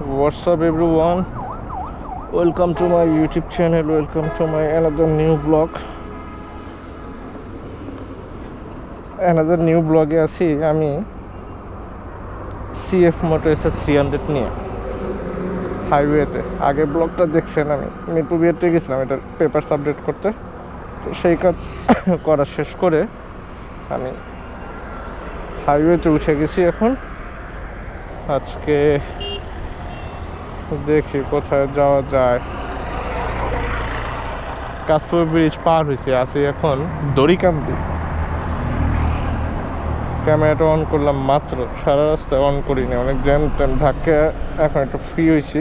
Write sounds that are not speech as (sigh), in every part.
what's up, everyone? Welcome to my youtube channel. Welcome to my another new blog another new ব্লগে আছি আমি CF মোটরসের three hundred নিয়ে হাইওয়েতে আগে ব্লগটা দেখছেন আমি। মিরপুর বিয়েতে গেছিলাম এটার পেপারস আপডেট করতে। তো সেই কাজ (coughs) করা শেষ করে আমি হাইওয়েতে উঠে গেছি এখন। আজকে দেখি কোথায় যাওয়া যায়। কাশপুর ব্রিজ পার হয়েছে আছি এখন দড়িকান্দি। ক্যামেরাটা অন করলাম মাত্র, সারা রাস্তায় অন করিনি, অনেক জ্যাম ট্যাম ধাক্কা, এখন একটু ফ্রি হয়েছি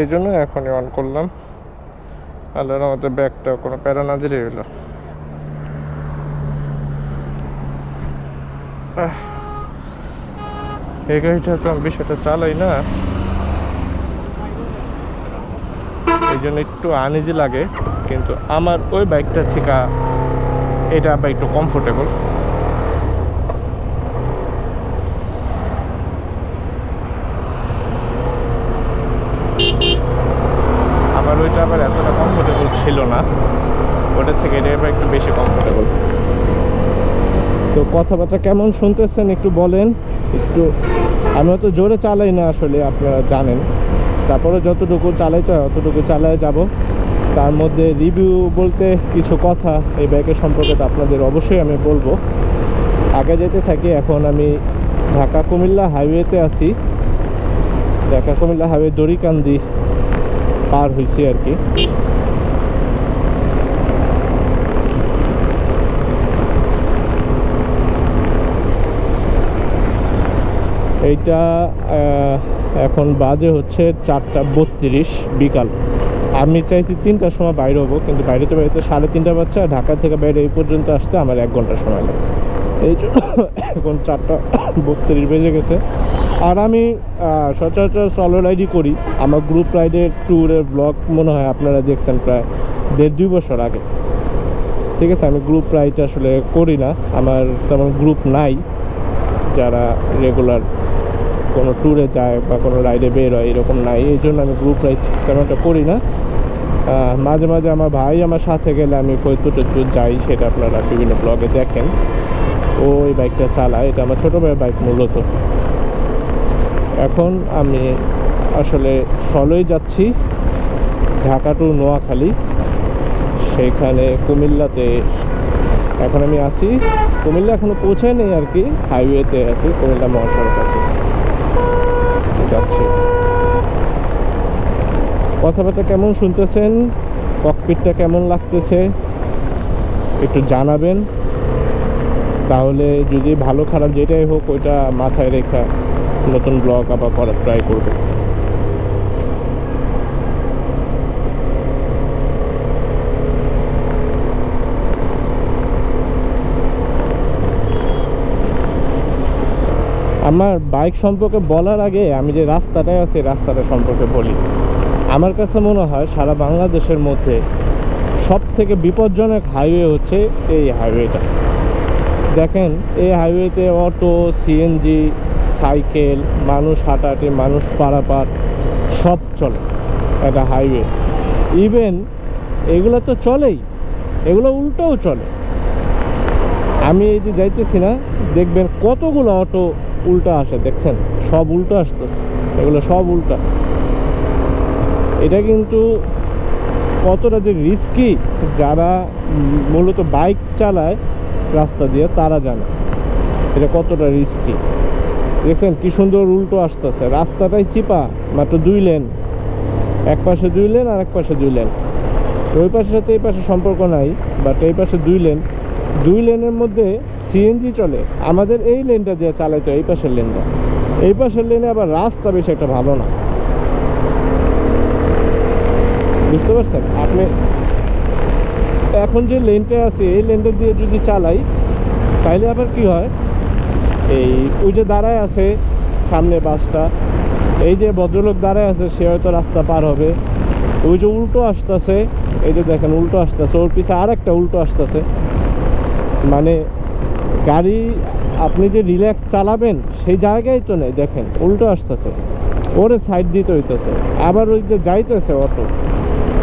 এই জন্য এখনই অন করলাম। আল্লাহর আমাদের ব্যাগটা কোনো প্যারা না দিলে এলো এই গাড়িটা তো আমি বিষয়টা চালাই না। এই জন্য একটু আনইজি লাগে, কিন্তু আমার ওই বাইকটা থেকে এটা আবার একটু কমফোর্টেবল আবার ওইটা আবার এতটা কমফোর্টেবল ছিল না ওটার থেকে এটা আবার একটু বেশি কমফোর্টেবল তো কথাবার্তা কেমন শুনতেছেন একটু বলেন। একটু, আমি অত জোরে চালাই না আসলে, আপনারা জানেন। তারপরে যতটুকু চালাইতে হয়, অতটুকু চালায় যাব। তার মধ্যে রিভিউ বলতে কিছু কথা, এই ব্যাগের সম্পর্কে তো আপনাদের অবশ্যই আমি বলব। আগে যেতে থাকি, এখন আমি ঢাকা কুমিল্লা হাইওয়েতে আছি। ঢাকা কুমিল্লা হাইওয়ে দড়িকান্দি পার হয়েছি আর কি। এইটা এখন বাজে হচ্ছে চারটা বত্রিশ বিকাল। আমি চাইছি তিনটার সময় বাইরে হব, কিন্তু বাইরে তো বাইরে সাড়ে তিনটা আর ঢাকা থেকে বাইরে এই পর্যন্ত আসতে আমার এক ঘণ্টা সময় লাগছে। এই জন্য এখন চারটা বত্রিশ বেজে গেছে। আর আমি সচরাচর সলো রাইডই করি। আমার গ্রুপ রাইডের ট্যুরের ব্লগ মনে হয় আপনারা দেখছেন প্রায় দেড় দুই বছর আগে। ঠিক আছে, আমি গ্রুপ রাইড আসলে করি না। আমার তেমন গ্রুপ নাই যারা রেগুলার কোনো ট্যুরে যায় বা কোনো রাইডে বের হয়, এরকম নাই। এই জন্য আমি গ্রুপ রাইড তেমনটা করি না। মাঝে মাঝে আমার ভাই আমার সাথে গেলে আমি ফরিদপুর টরিদপুর যাই, সেটা আপনারা বিভিন্ন ব্লগে দেখেন। ও এই বাইকটা চালায়, এটা আমার ছোটো ভাইয়ের বাইক মূলত। এখন আমি আসলে সলোই যাচ্ছি, ঢাকা টু নোয়াখালী। সেইখানে কুমিল্লাতে এখন আমি আছি। কুমিল্লা এখনও পৌঁছায় নেই আর কি হাইওয়েতে আছি, কুমিল্লা মহাসড়ক আছে। যাচ্ছি। কথাবার্তা কেমন শুনতেছেন? ককপিটটা কেমন লাগতেছে? একটু জানাবেন। তাহলে যদি ভালো খারাপ যেটাই হোক, ওইটা মাথায় রেখা নতুন ব্লগ আবার করার ট্রাই করব। আমার বাইক সম্পর্কে বলার আগে আমি যে রাস্তাটায় আছি রাস্তাটা সম্পর্কে বলি। আমার কাছে মনে হয় সারা বাংলাদেশের মধ্যে সব থেকে বিপজ্জনক হাইওয়ে হচ্ছে এই হাইওয়েটা দেখেন, এই হাইওয়েতে অটো সিএনজি সাইকেল মানুষ হাঁটাহাঁটি, মানুষ পারাপার, সব চলে একটা হাইওয়ে ইভেন এগুলো তো চলেই, এগুলো উল্টোও চলে। আমি এই যে যাইতেছি না, দেখবেন কতগুলো অটো উল্টা আসে, দেখছেন? সব উল্টো আসতেছে। এগুলো সব উল্টা। এটা কিন্তু কতটা যে রিস্কি যারা মূলত বাইক চালায় রাস্তা দিয়ে, তারা জানে। এটা কতটা রিস্কি দেখছেন, কি সুন্দর উল্টো আসতেছে। রাস্তাটাই চিপা, মাত্র দুই লেন এক পাশে দুই লেন আর এক পাশে দুই লেন ওই পাশের সাথে এই পাশে সম্পর্ক নাই বাট এই পাশে দুই লেন দুই লেনের মধ্যে সিএনজি চলে, আমাদের এই লেনটা দিয়ে চালাইতো, এই পাশের লেনটা এই পাশের লেনে আবার রাস্তা বেশি একটা ভালো না। বুঝতে পারছেন? আপনি এখন যে লেনটা আছে, এই লেনটা দিয়ে যদি চালাই, তাইলে আবার কি হয়? এই, ওই যে দাঁড়ায় আছে সামনে বাসটা, এই যে ভদ্রলোক দাঁড়ায় আছে, সে হয়তো রাস্তা পার হবে। ওই যে উল্টো আসতেছে, এই যে দেখেন উল্টো আসতেছে, ওর পিছে আর একটা উল্টো আসতেছে। মানে গাড়ি, আপনি যে রিল্যাক্স চালাবেন, সেই জায়গায় তো নেই, দেখেন, উল্টো আসতেছে। ওরে সাইড দিতে হইতেছে। আবার ওইতে যাইতেছে অটো।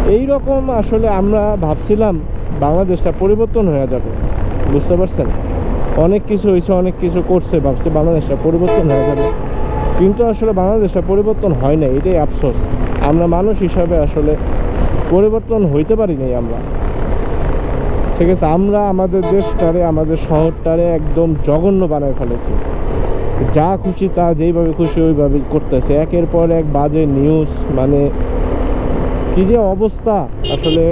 এই রকম আসলে আমরা ভাবছিলাম বাংলাদেশটা পরিবর্তন হয়ে যাবে। বুঝতে পারছেন? অনেক কিছু হয়েছে, অনেক কিছু করছে, ভাবছে বাংলাদেশটা পরিবর্তন হয়ে যাবে। কিন্তু আসলে বাংলাদেশটা পরিবর্তন হয় না এটাই আফসোস। আমরা মানুষ হিসাবে আসলে পরিবর্তন হইতে পারি নাই আমরা। ঠিক আছে, আমরা আমাদের দেশটারে, আমাদের শহরটারে একদম জঘন্য বানায় ফেলেছি। যা খুশি তা যেইভাবে খুশি ওইভাবে করতেছে। একের পর এক বাজে নিউজ মানে কি যে অবস্থা? আসলে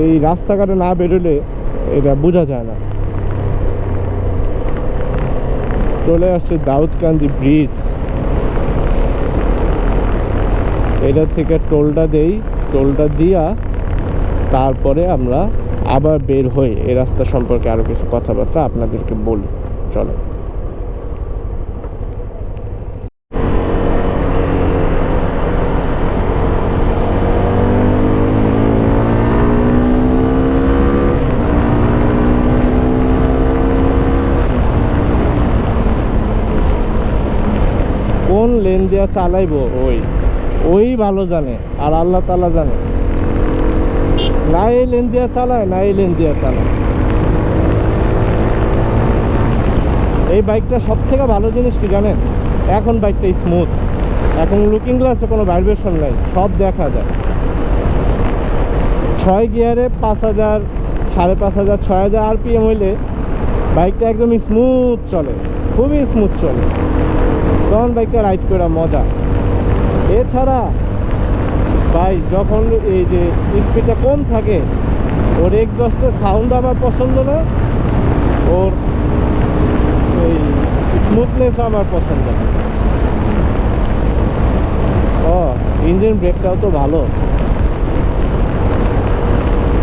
এই রাস্তাঘাটে না বেরোলে এটা বোঝা যায় না। চলে আসছে দাউদকান্দি ব্রিজ এটা থেকে টোলটা দেই। টোলটা দিয়া তারপরে আমরা আবার বের হয়ে এই রাস্তা সম্পর্কে আরও কিছু কথাবার্তা আপনাদেরকে বলি। চলো। কোন লেন দিয়া চালাইবো? ওই। ওই ভালো জানে, আর আল্লাহ তালা জানে। না এই লেন দিয়া চালায় না এই লেন দিয়া চালায়। এই বাইকটা সব থেকে ভালো জিনিস কি জানেন? এখন বাইকটা স্মুথ এখন লুকিং গ্লাসে কোনো ভাইব্রেশন নাই, সব দেখা যায়। ছয় গিয়ারে পাঁচ হাজার, সাড়ে পাঁচ হাজার, ছয় হাজার আরপিএম হইলে বাইকটা একদম স্মুথ চলে, খুবই স্মুথ চলে। তখন বাইকটা রাইড করা মজা। এছাড়া ভাই, যখন এই যে স্পিডটা কম থাকে, ওর এক্সস্টের সাউন্ড আমার পছন্দ না, ওর এই স্মুথনেস আমার পছন্দ না। ও ইঞ্জিন ব্রেকটাও তো ভালো।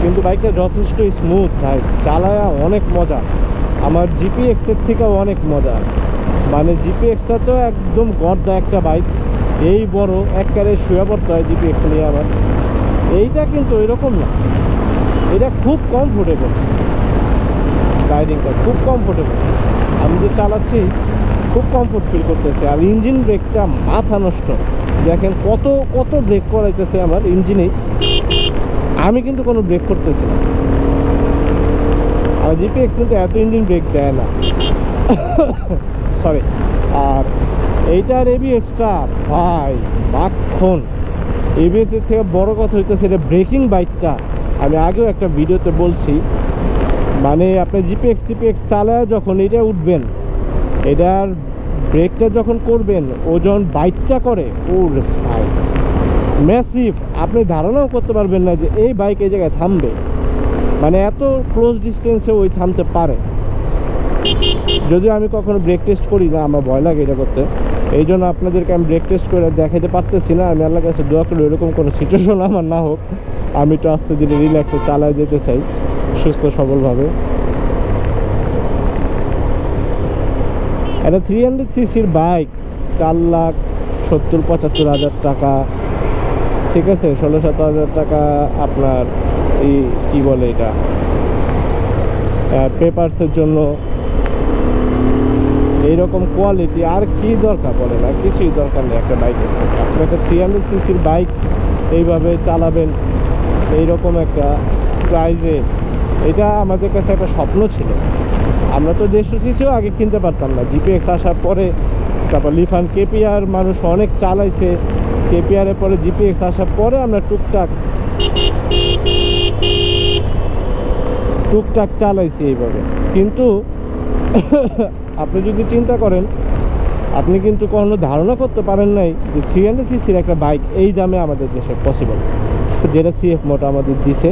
কিন্তু বাইকটা যথেষ্ট স্মুথ ভাই, চালায় অনেক মজা। আমার জিপিএক্সের থেকেও অনেক মজা। মানে জিপিএক্সটা তো একদম গর্দা একটা বাইক এই বড় একবারে শুয়ে পড়তে হয় জিপিএক্স নিয়ে আমার এইটা কিন্তু এরকম না। এটা খুব কমফোর্টেবল রাইডিংটা খুব কমফোর্টেবল আমি যে চালাচ্ছি, খুব কমফোর্ট ফিল করতেছে। আর ইঞ্জিন ব্রেকটা মাথা নষ্ট। দেখেন কত কত ব্রেক করাইতেছে আমার ইঞ্জিনে আমি কিন্তু কোনো ব্রেক করতেছি না। আর জিপিএক্স কিন্তু এত ইঞ্জিন ব্রেক দেয় না। (coughs) সরি আর এইটার এবিএসটা ভাই, মাখন। এবিএসের থেকে বড় কথা হইতেছে এটা ব্রেকিং বাইকটা। আমি আগেও একটা ভিডিওতে বলছি মানে আপনি জিপিএক্স টিপিএক্স চালায় যখন এটা উঠবেন, এটার ব্রেকটা যখন করবেন ও যখন বাইকটা করে ওর ভাই ম্যাসিভ আপনি ধারণাও করতে পারবেন না যে এই বাইক এই জায়গায় থামবে। মানে এত ক্লোজ ডিস্টেন্সে ওই থামতে পারে। যদিও আমি কখনো ব্রেক টেস্ট করি না, আমার ভয় লাগে এটা করতে। এই জন্য আপনাদেরকে আমি ব্রেক টেস্ট করে দেখাতে পারতেছি না। আমি আল্লাহ কাছে দোয়া করি এরকম কোনো সিচুয়েশন আমার না হোক। আমি একটু আস্তে ধীরে রিল্যাক্সে চালায় যেতে চাই, সুস্থ, সবলভাবে। এটা থ্রি হান্ড্রেড সিসির বাইক চার লাখ সত্তর, পঁচাত্তর হাজার টাকা। ঠিক আছে? ষোলো, সতেরো হাজার টাকা আপনার এই কী বলে এটা? পেপারসের জন্য এইরকম কোয়ালিটি আর কি দরকার বলে না কিছুই দরকার নেই একটা বাইকের থেকে আপনি একটা থ্রি হান্ড্রেড সিসির বাইক এইভাবে চালাবেন, এইরকম একটা প্রাইজে এটা আমাদের কাছে একটা স্বপ্ন ছিল। আমরা তো দেড়শো সিসিও আগে কিনতে পারতাম না। জিপিএক্স আসার পরে, তারপর লিফান কেপিআর মানুষ অনেক চালাইছে। কেপিআরের পরে জিপিএক্স আসার পরে আমরা টুকটাক টুকটাক চালাইছি এইভাবে। কিন্তু আপনি যদি চিন্তা করেন, আপনি কিন্তু কখনো ধারণা করতে পারেন নাই যে থ্রি হান্ড্রেড একটা বাইক এই দামে আমাদের দেশে পসিবল যেটা সিএফ মোটা আমাদের দিছে।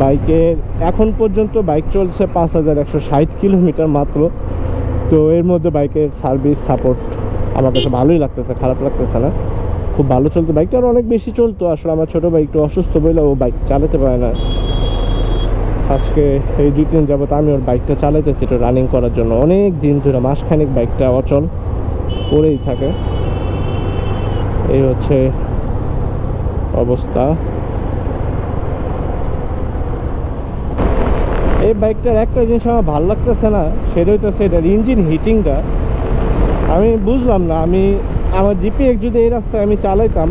বাইকের এখন পর্যন্ত বাইক চলছে পাঁচ হাজার একশো ষাট কিলোমিটার মাত্র। তো এর মধ্যে বাইকের সার্ভিস সাপোর্ট আমার কাছে ভালোই লাগতেছে, খারাপ লাগতেছে না। খুব ভালো চলতো বাইকটা আরও অনেক বেশি চলতো। আসলে আমার ছোটো বাইকটা অসুস্থ বলে ও বাইক চালাতে পারে না। আজকে এই দুই তিন যাবত আমি ওর বাইকটা চালাইতেছি, একটু রানিং করার জন্য। অনেক দিন ধরে মাসখানিক বাইকটা অচল পড়েই থাকে। এই হচ্ছে অবস্থা। এই বাইকটার একটা জিনিস আমার ভালো লাগতেছে না, সেটা হইতেছে এটার ইঞ্জিন হিটিংটা আমি বুঝলাম না, আমি আমার জিপিএক্স যদি এই রাস্তায় আমি চালাইতাম,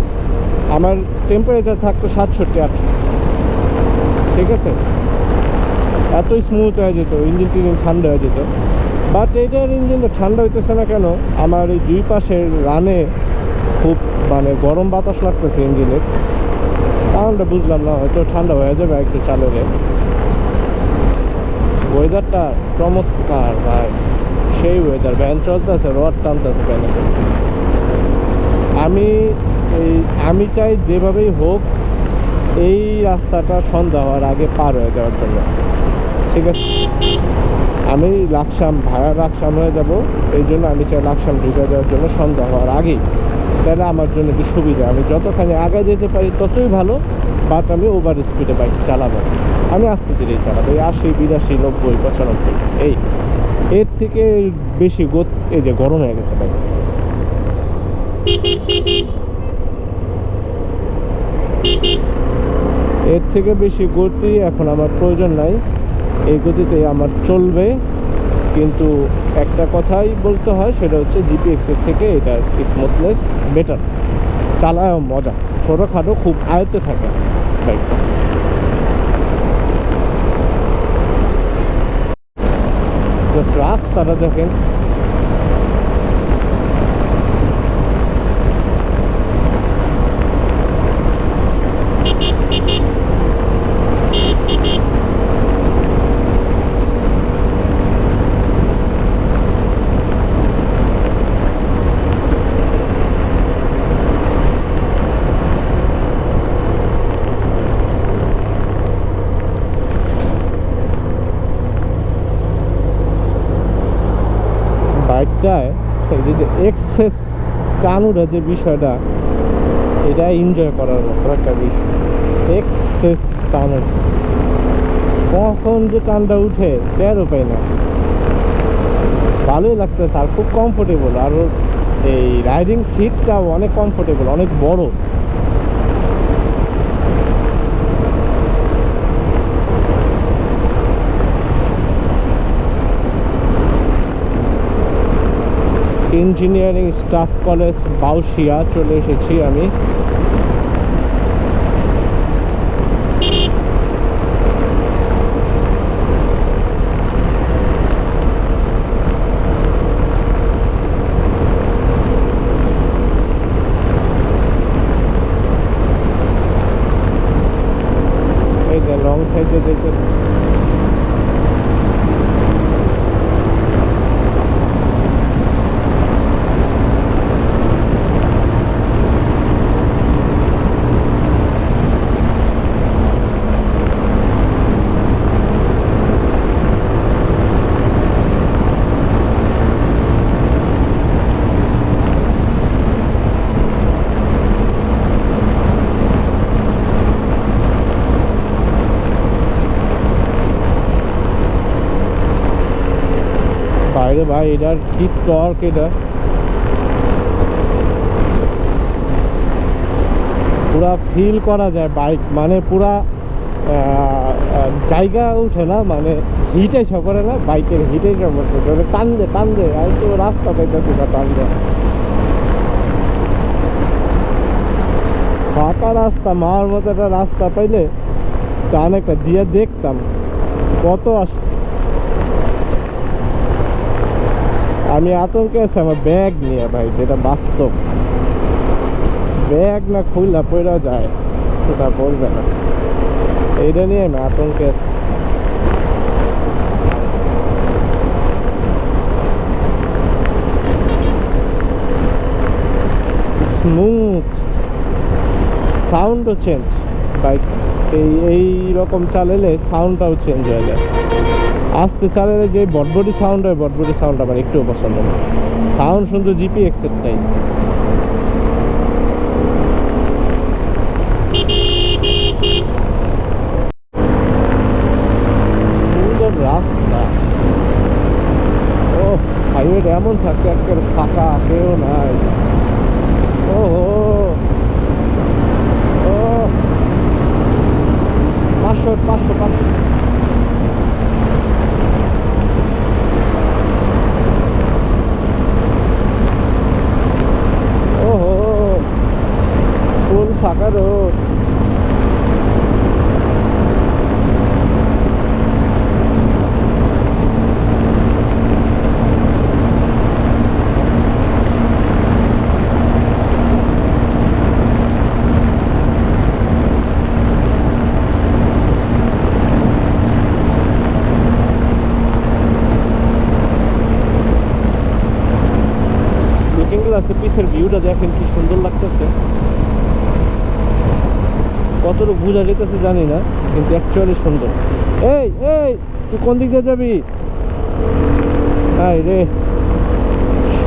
আমার টেম্পারেচার থাকতো সাতষট্টি আটশো ঠিক আছে? এতই স্মুথ হয়ে যেত ইঞ্জিন টিঞ্জিন ঠান্ডা হয়ে যেত। বাট এটার ইঞ্জিনটা ঠান্ডা হইতেছে না কেন, আমার এই দুই পাশের রানে খুব মানে গরম বাতাস লাগতেছে ইঞ্জিনের কারণটা বুঝলাম না, হয়তো ঠান্ডা হয়ে যাবে একটু চালালে ওয়েদারটা চমৎকার ভাই, সেই ওয়েদার ভ্যান চলতেছে, রড টানতেছে ভ্যানে আমি এই, আমি চাই যেভাবেই হোক, এই রাস্তাটা সন্ধ্যা হওয়ার আগে পার হয়ে যাওয়ার জন্য। ঠিক আছে। আমি লাকসাম, ভাড়া লাকসাম হয়ে যাব। এই জন্য আমি চাই লাকসাম ঢুকে যাওয়ার জন্য সন্ধ্যা হওয়ার আগেই। তাহলে আমার জন্য একটু সুবিধা, আমি যতখানি আগে যেতে পারি ততই ভালো বাট আমি ওভার স্পিডে বাইক চালাবো। আমি আস্তে ধীরেই চালাবো, এই আশি, বিরাশি, নব্বই, পঁচানব্বই, এই। এর থেকে বেশি গত এই যে গরম হয়ে গেছে বাইক এর থেকে বেশি গতি এখন আমার প্রয়োজন নাই। এই গতিতে আমার চলবে। কিন্তু একটা কথাই বলতে হয়, সেটা হচ্ছে জিপিএক্সের থেকে এটা স্মুথনেস বেটার চালায় মজা। ছোটোখাটো খুব আয়ত্তে থাকে। বাইকটা রাস্তাটা দেখেন বাইকটায় এই যে- যে এক্সেস টানুরা যে বিষয়টা, এটা এনজয় করার মতো একটা বিষয়। এক্সেস টানুর কখন যে টানটা উঠে, টেরও পাই না। ভালোই লাগতেছে আর খুব কমফোর্টেবল আর এই রাইডিং সিটটা অনেক কমফোর্টেবল অনেক বড়। ইঞ্জিনিয়ারিং স্টাফ কলেজ বাউশিয়া চলে এসেছি আমি। লং সাইডে দেখতেছি বাইরে ভাই, এটার কি টর্ক এটা? পুরা ফিল করা যায় বাইক মানে পুরা জায়গা উঠে না মানে হিটে করে না বাইকের হিটে করতে টান দে টান দে আমি তো রাস্তা পাইতেছি না টান দে ফাঁকা রাস্তা মার মতো একটা রাস্তা পাইলে টান একটা দিয়ে দেখতাম। কত আস আমি আতঙ্কে আছি, আমার ব্যাগ নিয়ে ভাই, যেটা বাস্তব। ব্যাগ না খুললা পড়া যায়, সেটা বলবে না। এইটা নিয়ে আমি আতঙ্কে আছি। স্মুথ সাউন্ডও চেঞ্জ বাইক এই এই রকম চালালে সাউন্ডটাও চেঞ্জ হয়ে যায়। আস্তে চালালে যে বটবডি সাউন্ড হয়, বটবডি সাউন্ড আমার একটুও পছন্দ না। সাউন্ড শুনতে জিপি এক্সেটটাই রাস্তা। ও হাইওয়েটা এমন থাকে একটা ফাঁকা কেউ নাই ও ও পাঁচশো পাঁচশো পাঁচশো ফাঁকা রোড লুকিং পিসের ভিউটা দেখেন কি সুন্দর লাগতেছে। কতটুকু বোঝা যেতেছে জানি না, কিন্তু অ্যাকচুয়ালি সুন্দর। এই এই, তুই কোন দিক দিয়ে যাবি? রে।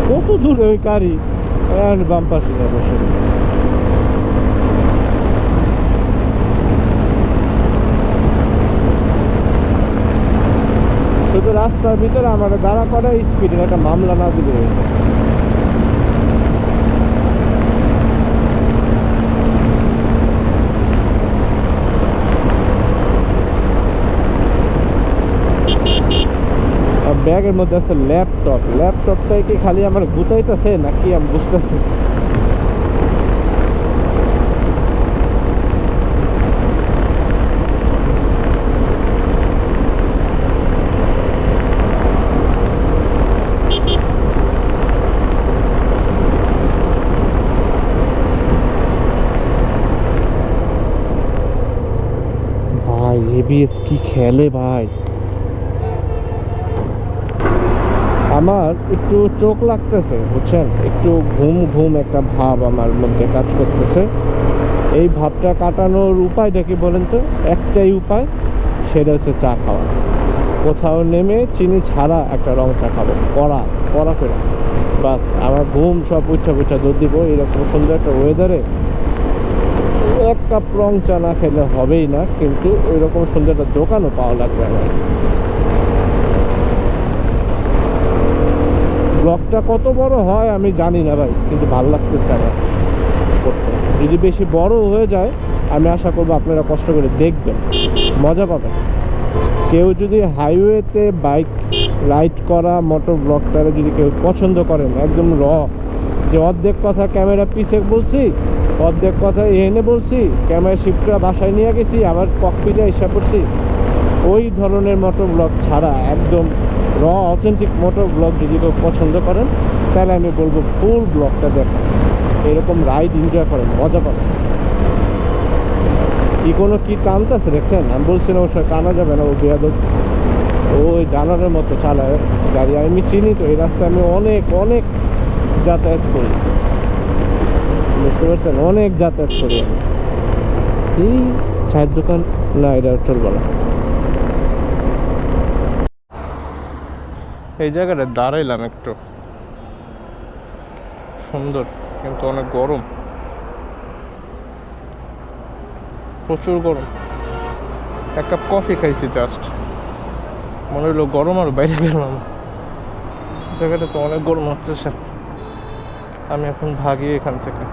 কত দূরে ওই গাড়ি? বাম পাশে বসে। শুধু রাস্তার ভিতরে আমার দাঁড়া করা স্পিডে একটা মামলা না দিলে ব্যাগের মধ্যে আছে ল্যাপটপ। ল্যাপটপটাই কি খালি আমার গুতাইতেছে নাকি আমি বুঝতেছি ভাই এবিএস কি খেলে ভাই? আমার একটু চোখ লাগতেছে, বুঝছেন? একটু ঘুম ঘুম একটা ভাব আমার মধ্যে কাজ করতেছে। এই ভাবটা কাটানোর উপায়টা কি বলেন তো? একটাই উপায়, সেটা হচ্ছে চা খাওয়া। কোথাও নেমে চিনি ছাড়া একটা রং চা খাব। কড়া কড়া করে। বাস, আমার ঘুম সব উচ্ছা পুচ্ছা দুধ দিব, এরকম সুন্দর একটা ওয়েদারে এক কাপ রং চা না খেলে হবেই না, কিন্তু ওইরকম সুন্দর একটা দোকানও পাওয়া লাগবে আমার। ব্লগটা কত বড় হয় আমি জানি না ভাই, কিন্তু ভালো লাগতেছে আমার করতে। যদি বেশি বড় হয়ে যায়, আমি আশা করব আপনারা কষ্ট করে দেখবেন, মজা পাবেন। কেউ যদি হাইওয়েতে বাইক রাইড করা মোটর ব্লগটারে যদি কেউ পছন্দ করেন, একদম র যে অর্ধেক কথা ক্যামেরা পিছে বলছি, অর্ধেক কথা এনে বলছি ক্যামেরা শিফটটা বাসায় নিয়ে গেছি, আবার ককপিটে এসে পড়ছি, ওই ধরনের মোটর ব্লগ ছাড়া একদম র অথেন্টিক মোটর ব্লগ যদি কেউ পছন্দ করেন, তাহলে আমি বলব ফুল ব্লগটা দেখেন। এরকম রাইড এনজয় করেন, মজা পাবেন। কি কোনো কি টানতেছে দেখছেন? আমি বলছিলাম সঙ্গে টানা যাবে না, ও বেয়াদব। ওই জানারের মতো চালায়, গাড়ি। আমি চিনি তো, এই রাস্তায় আমি অনেক অনেক যাতায়াত করি। বুঝতে পারছেন? অনেক যাতায়াত করি এই চায়ের দোকান না, এটা চলবো না। এই জায়গাটা দাঁড়াইলাম একটু। সুন্দর, কিন্তু অনেক গরম। প্রচুর গরম। এক কাপ কফি খাইছি জাস্ট মনে হলো গরম আর বাইরে গেলাম। জায়গাটা তো অনেক গরম হচ্ছে স্যার আমি এখন ভাগি এখান থেকে।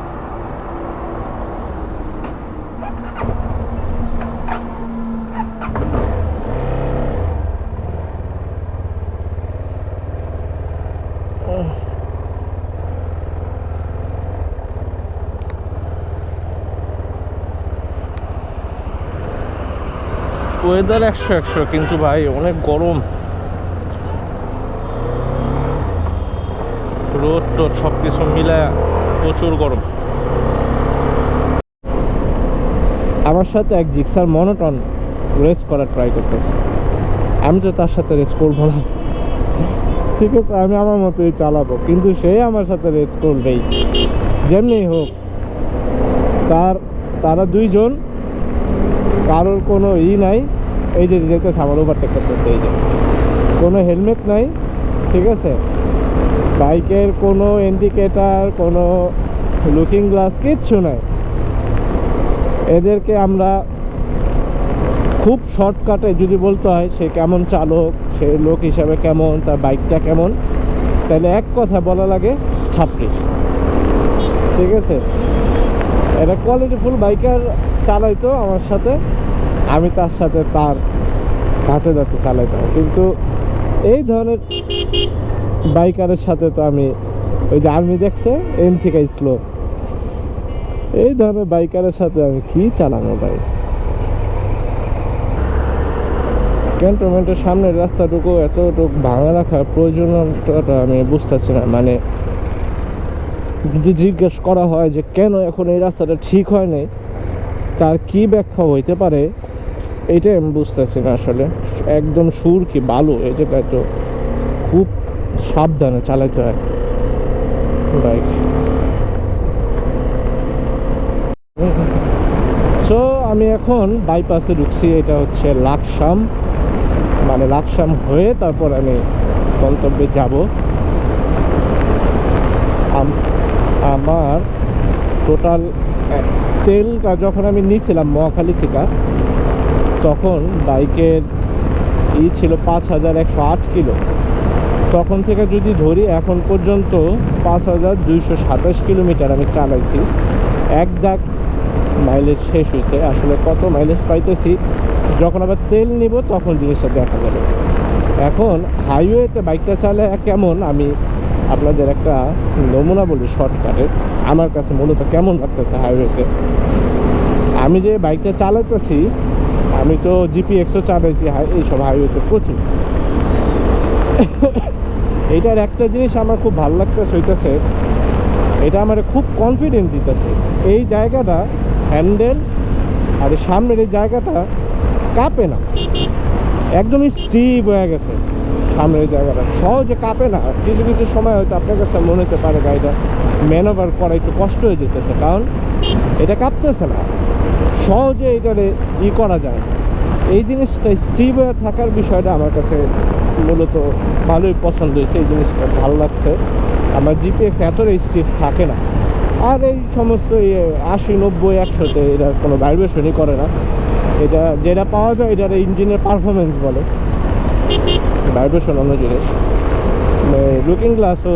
ওয়েদার একশো একশো, কিন্তু ভাই অনেক গরম। রোদ টোদ সব কিছু মিলায় প্রচুর গরম। আমার সাথে এক জিক্সার মনোটন রেস করার ট্রাই করতেছে। আমি তো তার সাথে রেস করব না। ঠিক আছে, আমি আমার মতোই চালাবো, কিন্তু সে আমার সাথে রেস করবেই। যেমনি হোক, তার, তারা দুইজন, কারোর কোনো ই নাই। এই যে যেতেছে আমার ওভারটেক করতেছে, এই যে। কোনো হেলমেট নাই, ঠিক আছে? বাইকের কোনো ইন্ডিকেটার কোনো লুকিং গ্লাস কিচ্ছু নাই। এদেরকে আমরা খুব শর্টকাটে যদি বলতে হয়, সে কেমন চালক, সে লোক হিসাবে কেমন, তার বাইকটা কেমন, তাহলে এক কথা বলা লাগে, ছাপড়ি। ঠিক আছে? এটা কোয়ালিটিফুল বাইকার চালাইতো আমার সাথে। আমি তার সাথে তার কাছে যাতে চালাইতাম কিন্তু এই ধরনের বাইকারের সাথে তো আমি, ওই যে আর্মি দেখছে, এন থেকে স্লো এই ধরনের বাইকারের সাথে আমি কি চালানো ভাই? ক্যান্টনমেন্টের সামনের রাস্তাটুকু এতটুকু ভাঙা রাখার প্রয়োজনীয়তাটা আমি বুঝতেছি না। মানে যদি জিজ্ঞেস করা হয় যে কেন এখন এই রাস্তাটা ঠিক হয় নাই, তার কি ব্যাখ্যা হইতে পারে? এইটাই আমি বুঝতেছি না আসলে। একদম সুর কি বালু, এই জায়গায় তো খুব সাবধানে চালাতে হয়। বাইক সো আমি এখন বাইপাসে ঢুকছি, এটা হচ্ছে লাকসাম। মানে লাকসাম হয়ে তারপর আমি গন্তব্যে যাব। আমার টোটাল তেলটা যখন আমি নিয়েছিলাম মহাখালী থেকে তখন বাইকের ই ছিল পাঁচ হাজার একশো আট কিলো। তখন থেকে যদি ধরি, এখন পর্যন্ত পাঁচ হাজার দুইশো সাতাশ কিলোমিটার আমি চালাইছি। এক দাগ মাইলেজ শেষ হয়েছে আসলে কত মাইলেজ পাইতেছি, যখন আবার তেল নিব তখন জিনিসটা দেখা যাবে এখন হাইওয়েতে বাইকটা চালে কেমন, আমি আপনাদের একটা নমুনা বলি শর্টকাটে আমার কাছে মূলত কেমন লাগতেছে হাইওয়েতে আমি যে বাইকটা চালাতেছি আমি তো জিপি জিপিএক্সও চালাইছি এইসব হাইওয়েতে প্রচুর। এইটার একটা জিনিস আমার খুব ভালো লাগতেছে, হইতেছে এটা আমার খুব কনফিডেন্ট দিতেছে। এই জায়গাটা হ্যান্ডেল আর সামনের এই জায়গাটা কাঁপে না। একদম স্টিভ হয়ে গেছে সামনের জায়গাটা। সহজে কাঁপে না। কিছু কিছু সময় হয়তো আপনার কাছে মনে হতে পারে গাড়িটা ম্যানোভার করা একটু কষ্ট হয়ে যেতেছে, কারণ এটা কাঁপতেছে না। সহজে এটারে ই করা যায়। এই জিনিসটা স্টিভ হয়ে থাকার বিষয়টা আমার কাছে মূলত ভালোই পছন্দ হয়েছে, এই জিনিসটা ভালো লাগছে। আমার জিপিএক্স এতটাই স্টিভ থাকে না। আর এই সমস্ত ইয়ে আশি, নব্বই, একশোতে এটা কোনো ভাইব্রেশনই করে না। এটা যেটা পাওয়া যায় এটার ইঞ্জিনের পারফরমেন্স বলে। ভাইব্রেশন অন্য জিনিস লুকিং গ্লাসও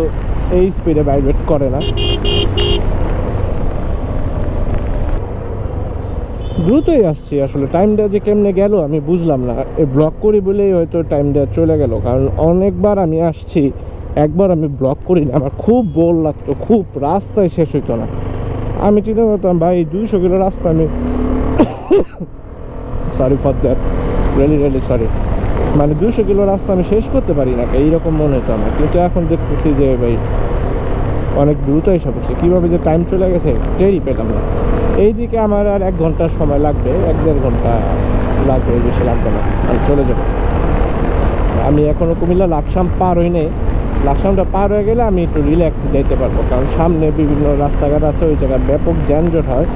এই স্পিডে ভাইব্রেট করে না। দ্রুতই আসছি আসলে। টাইমটা যে কেমনে গেল আমি বুঝলাম না। এই ব্লক করি বলেই হয়তো টাইমটা চলে গেল। কারণ অনেকবার আমি আসছি, একবার আমি ব্লক করি না। আমার খুব বোর লাগতো, খুব রাস্তায় শেষ হইতো না। আমি চিন্তা করতাম, ভাই দুইশো কিলো রাস্তা আমি sorry for that really really sorry মানে দুশো কিলো রাস্তা আমি শেষ করতে পারি না। এইরকম মনে হতো আমার। কিন্তু এখন দেখতেছি যে, ভাই, অনেক দ্রুত এসে পড়ছে। কীভাবে যে টাইম চলে গেছে, টেরই পেলাম না। এইদিকে আমার আর এক ঘণ্টার সময় লাগবে, এক দেড় ঘণ্টা লাগবে বেশি লাগবে না। আমি চলে যাব। আমি এখনও কুমিল্লা লাকসাম পার হই নাই। লাকসামটা পার হয়ে গেলে আমি একটু রিল্যাক্স যেতে পারব, কারণ সামনে বিভিন্ন রাস্তাঘাট আছে, ওই জায়গায় ব্যাপক যানজট হয়।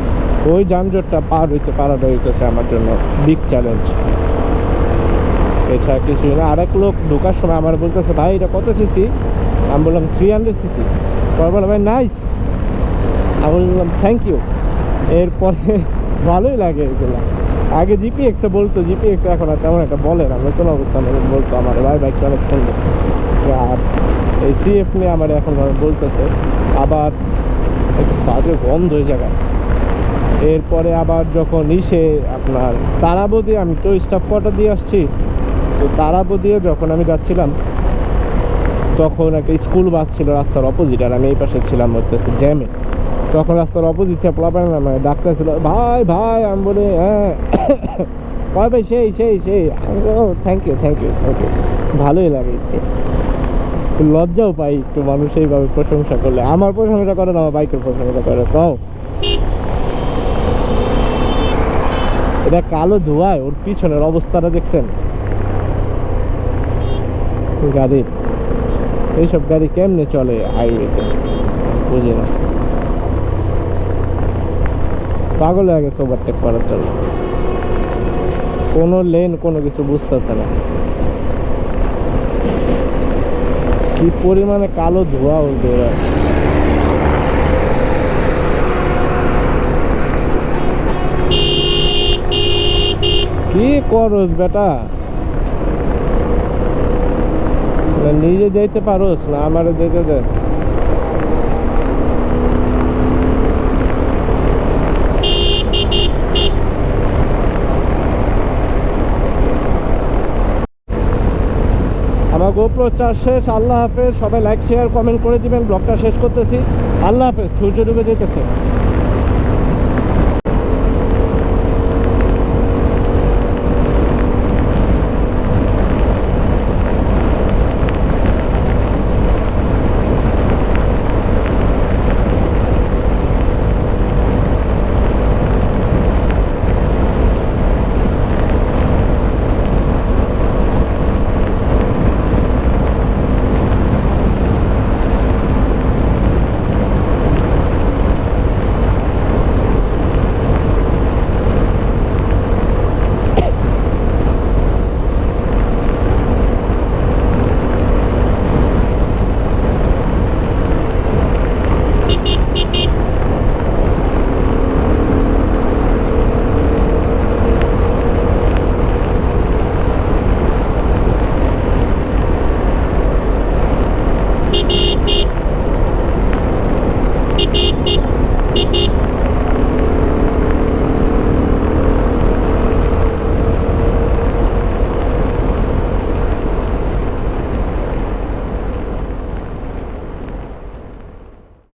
ওই যানজটটা পার হইতে পারাটা হইতেছে আমার জন্য বিগ চ্যালেঞ্জ এছাড়া কিছুই না। আরেক লোক ঢোকার সময় আমার বলতেছে, ভাই, এটা কত সিসি আমি বললাম থ্রি হান্ড্রেড সিসি পরে বললাম ভাই নাইস আমি বললাম থ্যাংক ইউ এরপরে (laughs) ভালোই লাগে এগুলো। আগে জিপিএক্সে বলতো জিপিএক্সে এখন আর তেমন একটা বলে না। নতুন অবস্থানে বলতো আমার, ভাই বাইকটা অনেক সুন্দর আর এই সিএফ নিয়ে আমার এখন বলতেছে, আবার বাজে গন্ধ ওই জায়গায়। এরপরে আবার যখন ইসে আপনার তারাবদি আমি তো স্টাফ কোয়ার্টার দিয়ে আসছি, তো তারাবদিয়ে যখন আমি যাচ্ছিলাম, তখন একটা স্কুল বাস ছিল রাস্তার অপোজিট আর আমি এই পাশে ছিলাম হচ্ছে জ্যামে তখন রাস্তার অপোজিট প্লাবেন মানে ডাক্তার ছিল ভাই ভাই আমি বলি হ্যাঁ। কয় ভাই, সেই সেই সেই। Thank you thank you thank you ভালোই লাগে। লজ্জাও পাই একটু মানুষ এইভাবে প্রশংসা করলে। আমার প্রশংসা করে না, আমার বাইকের প্রশংসা করে, কও। এটা কালো ধোয়ায়, ওর পিছনের অবস্থাটা দেখছেন? গাড়ির এইসব গাড়ি কেমনে চলে হাইওয়েতে বুঝি না পাগল হয়ে গেছে ওভারটেক করার জন্য। কোনো লেন কোনো কিছু বুঝতেছে না। কি পরিমাণে কালো ধোঁয়া ওর বেরোয় কি করস বেটা? নিজে যাইতে পারোস না, আমারে যেতে দেস। আমার গোপ্রো চার শেষ, আল্লাহ হাফেজ। সবাই লাইক শেয়ার কমেন্ট করে দিবেন। ব্লগটা শেষ করতেছি। আল্লাহ হাফেজ, সূর্য ডুবে যেতেছে।